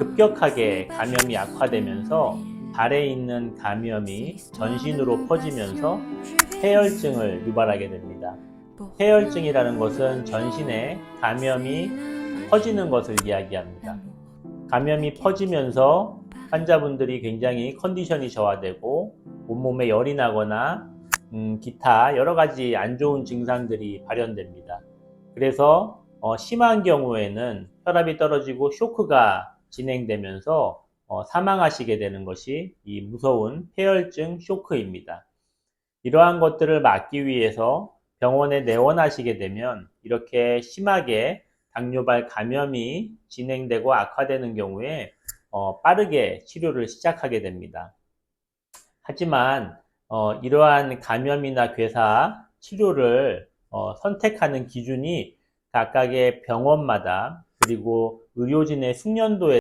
급격하게 감염이 악화되면서 발에 있는 감염이 전신으로 퍼지면서 폐혈증을 유발하게 됩니다. 폐혈증이라는 것은 전신에 감염이 퍼지는 것을 이야기합니다. 감염이 퍼지면서 환자분들이 굉장히 컨디션이 저하되고 온몸에 열이 나거나 음, 기타 여러 가지 안 좋은 증상들이 발현됩니다. 그래서 어, 심한 경우에는 혈압이 떨어지고 쇼크가 진행되면서 어, 사망하시게 되는 것이 이 무서운 폐혈증 쇼크입니다. 이러한 것들을 막기 위해서 병원에 내원하시게 되면 이렇게 심하게 당뇨발 감염이 진행되고 악화되는 경우에 어, 빠르게 치료를 시작하게 됩니다. 하지만 어, 이러한 감염이나 괴사 치료를 어, 선택하는 기준이 각각의 병원마다 그리고 의료진의 숙련도에